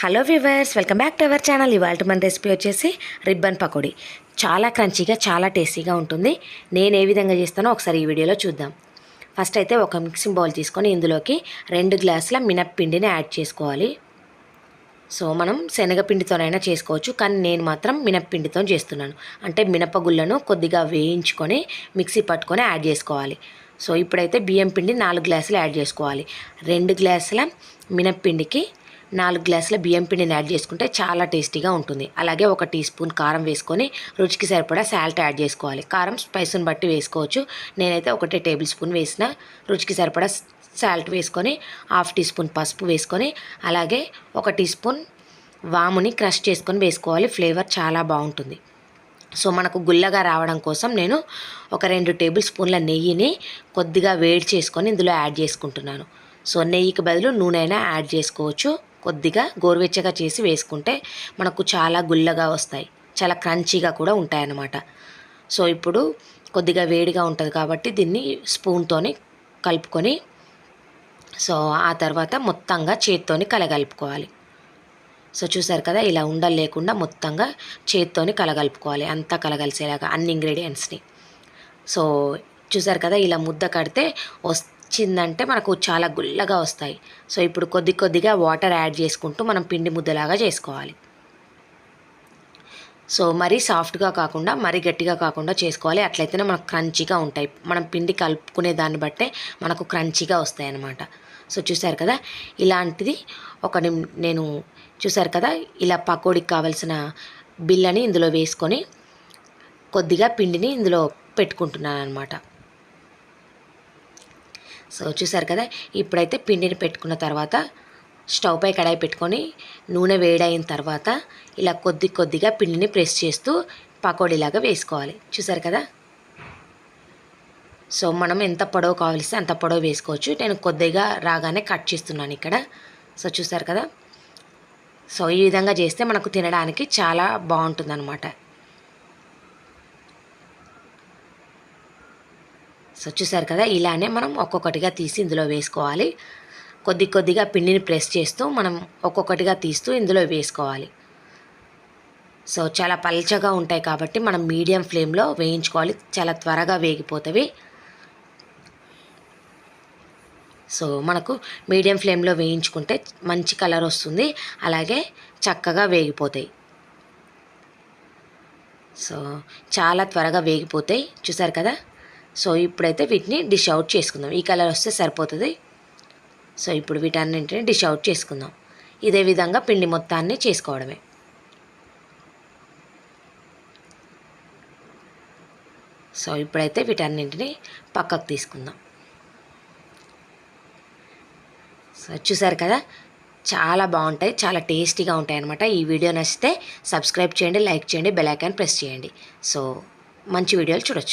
Hello viewers welcome back to our channel. ఇవాళ మన recipe వచ్చేసి రిబ్బన్ పకోడీ. చాలా క్రంచీగా చాలా టేస్టీగా ఉంటుంది. నేను ఏ విధంగా చేస్తానో ఒకసారి ఈ వీడియోలో చూద్దాం. ఫస్ట్ అయితే ఒక మిక్సింగ్ బౌల్ తీసుకొని ఇందులోకి రెండు గ్లాసుల మినప్పిండిని యాడ్ చేసుకోవాలి. సో మనం శనగపిండితోనైనా చేసుకోవచ్చు కానీ నేను మాత్రం మినప్పిండితో చేస్తున్నాను. అంటే మినపగుళ్ళను కొద్దిగా వేయించుకొని మిక్సీ పట్టుకొని యాడ్ చేసుకోవాలి. సో ఇప్పుడైతే బియ్యం పిండి నాలుగు గ్లాసులు యాడ్ చేసుకోవాలి. రెండు గ్లాసుల మినప్పిండికి నాలుగు గ్లాసుల బియ్యం పిండిని యాడ్ చేసుకుంటే చాలా టేస్టీగా ఉంటుంది. అలాగే ఒక టీ స్పూన్ కారం వేసుకొని రుచికి సరిపడా సాల్ట్ యాడ్ చేసుకోవాలి. కారం స్పైస్ని బట్టి వేసుకోవచ్చు. నేనైతే ఒకటే టేబుల్ స్పూన్ వేసిన రుచికి సరిపడా సాల్ట్ వేసుకొని హాఫ్ టీ స్పూన్ పసుపు వేసుకొని అలాగే ఒక టీ స్పూన్ వాముని క్రష్ చేసుకొని వేసుకోవాలి. ఫ్లేవర్ చాలా బాగుంటుంది. సో మనకు గుల్లగా రావడం కోసం నేను ఒక రెండు టేబుల్ స్పూన్ల నెయ్యిని కొద్దిగా వేడి చేసుకొని ఇందులో యాడ్ చేసుకుంటున్నాను. సో నెయ్యికి బదులు నూనె అయినా యాడ్ చేసుకోవచ్చు. కొద్దిగా గోరువెచ్చగా చేసి వేసుకుంటే మనకు చాలా గుల్లగా వస్తాయి. చాలా క్రంచీగా కూడా ఉంటాయన్నమాట. సో ఇప్పుడు కొద్దిగా వేడిగా ఉంటుంది కాబట్టి దీన్ని స్పూన్తోని కలుపుకొని సో ఆ తర్వాత మొత్తంగా చేత్తోని కలగలుపుకోవాలి. సో చూసారు కదా ఇలా ఉండలు లేకుండా మొత్తంగా చేత్తోని కలగలుపుకోవాలి. అంతా కలగలిసేలాగా అన్ని ఇంగ్రీడియంట్స్ని. సో చూసారు కదా ఇలా ముద్ద కడితే వచ్చిందంటే మనకు చాలా గుల్లగా వస్తాయి. సో ఇప్పుడు కొద్ది కొద్దిగా వాటర్ యాడ్ చేసుకుంటూ మనం పిండి ముద్దలాగా చేసుకోవాలి. సో మరీ సాఫ్ట్గా కాకుండా మరీ గట్టిగా కాకుండా చేసుకోవాలి. అట్లయితేనే మనకు క్రంచీగా ఉంటాయి. మనం పిండి కలుపుకునే దాన్ని బట్టే మనకు క్రంచీగా వస్తాయి అన్నమాట. సో చూసారు కదా? ఇలాంటిది ఒక నేను చూసారు కదా? ఇలా పకోడీకి కావాల్సిన బిల్లని ఇందులో వేసుకొని కొద్దిగా పిండిని ఇందులో పెట్టుకుంటున్నాను అనమాట సో చూసారు కదా ఇప్పుడైతే పిండిని పెట్టుకున్న తర్వాత స్టవ్ పై కడాయి పెట్టుకొని నూనె వేడైన తర్వాత ఇలా కొద్ది కొద్దిగా పిండిని ప్రెస్ చేస్తూ పకోడీలాగా వేసుకోవాలి. చూసారు కదా? సో మనం ఎంత పొడవు కావలిస్తే అంత పొడవు వేసుకోవచ్చు. నేను కొద్దిగా రాగానే కట్ చేస్తున్నాను ఇక్కడ. సో చూసారు కదా? సో ఈ విధంగా చేస్తే మనకు తినడానికి చాలా బాగుంటుంది సో చూసారు కదా ఇలానే మనం ఒక్కొక్కటిగా తీసి ఇందులో వేసుకోవాలి. కొద్ది కొద్దిగా పిండిని ప్రెస్ చేస్తూ మనం ఒక్కొక్కటిగా తీస్తూ ఇందులో వేసుకోవాలి. సో చాలా పల్చగా ఉంటాయి కాబట్టి మనం మీడియం ఫ్లేమ్లో వేయించుకోవాలి. చాలా త్వరగా వేగిపోతవి. సో మనకు మీడియం ఫ్లేమ్లో వేయించుకుంటే మంచి కలర్ వస్తుంది. అలాగే చక్కగా వేగిపోతాయి. సో చాలా త్వరగా వేగిపోతాయి. చూసారు కదా సో ఇప్పుడైతే వీటిని డిష్ అవుట్ చేసుకుందాం. ఈ కలర్ వస్తే సరిపోతుంది. సో ఇప్పుడు వీటన్నింటిని డిష్ అవుట్ చేసుకుందాం. ఇదే విధంగా పిండి మొత్తాన్ని చేసుకోవడమే. సో ఇప్పుడైతే వీటన్నింటిని పక్కకు తీసుకుందాం. సో చూసారు కదా? చాలా బాగుంటాయి చాలా టేస్టీగా ఉంటాయి అనమాట ఈ వీడియో నచ్చితే సబ్స్క్రైబ్ చేయండి లైక్ చేయండి బెల్ ఐకాన్ ప్రెస్ చేయండి. సో మంచి వీడియోలు చూడొచ్చు.